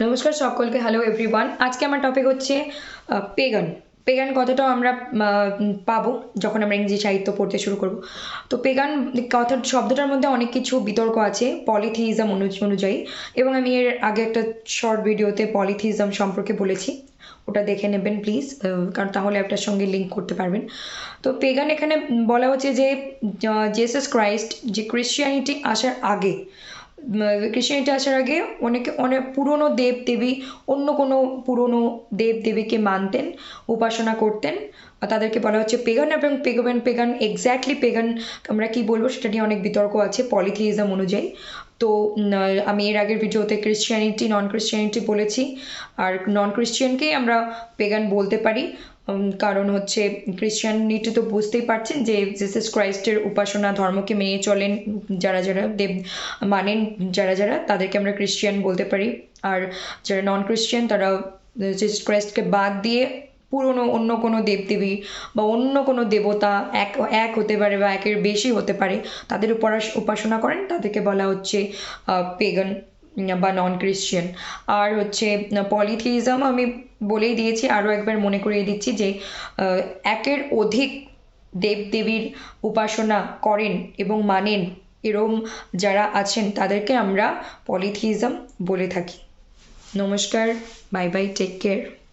নমস্কার সকলকে hello everyone আজকে আমার টপিক হচ্ছে পেগান পেগান কথাটাও আমরা পাবো যখন আমরা ইংরেজি সাহিত্য পড়তে শুরু করব। তো পেগান কথা, শব্দটার মধ্যে অনেক কিছু বিতর্ক আছে পলিথিইজম অনুযায়ী। এবং আমি এর আগে একটা শর্ট ভিডিওতে পলিথিজম সম্পর্কে বলেছি। ওটা দেখে নেবেন প্লিজ কারণ তাহলে আপনার সঙ্গে লিঙ্ক করতে পারবেন। তো পেগান এখানে বলা হচ্ছে যে জেসাস ক্রাইস্ট যে ক্রিশ্চিয়ানিটি আসার আগে ক্রিশ্চিয়ানিটি আসার আগে অনেকে অনেক পুরনো দেব দেবী অন্য কোনো পুরনো দেব দেবীকে মানতেন, উপাসনা করতেন। তাদেরকে বলা হচ্ছে পেগান এবং পেগান পেগান এক্স্যাক্টলি পেগান আমরা কি বলব সেটা নিয়ে অনেক বিতর্ক আছে পলিথিজম অনুযায়ী। তো আমি এর আগের ভিডিওতে ক্রিশ্চিয়ানিটি নন ক্রিশ্চিয়ানিটি বলেছি। আর নন ক্রিশ্চিয়ানকেই আমরা পেগান বলতে পারি। কারণ হচ্ছে ক্রিশ্চিয়ানিটি তো বুঝতেই পারছেন যে জিসাস ক্রাইস্টের উপাসনা ধর্মকে মেনে চলেন যারা যারা দেব, মানেন যারা যারা, তাদেরকে আমরা ক্রিশ্চিয়ান বলতে পারি। আর যারা নন ক্রিশ্চিয়ান তারা জিসাস ক্রাইস্টকে বাদ দিয়ে পুরনো অন্য কোনো দেবদেবী বা অন্য কোনো দেবতা এক এক হতে পারে বা একের বেশি হতে পারে, তাদের উপাস- উপাসনা করেন। তাদেরকে বলা হচ্ছে পেগান বা নন ক্রিশ্চিয়ান আর হচ্ছে পলিথিইজম আমি বলেই দিয়েছি, আরও একবার মনে করিয়ে দিচ্ছি যে একের অধিক দেবদেবীর উপাসনা করেন এবং মানেন, এরম যারা আছেন, তাদেরকে আমরা পলিথিইজম বলে থাকি। নমস্কার বাই বাই টেক কেয়ার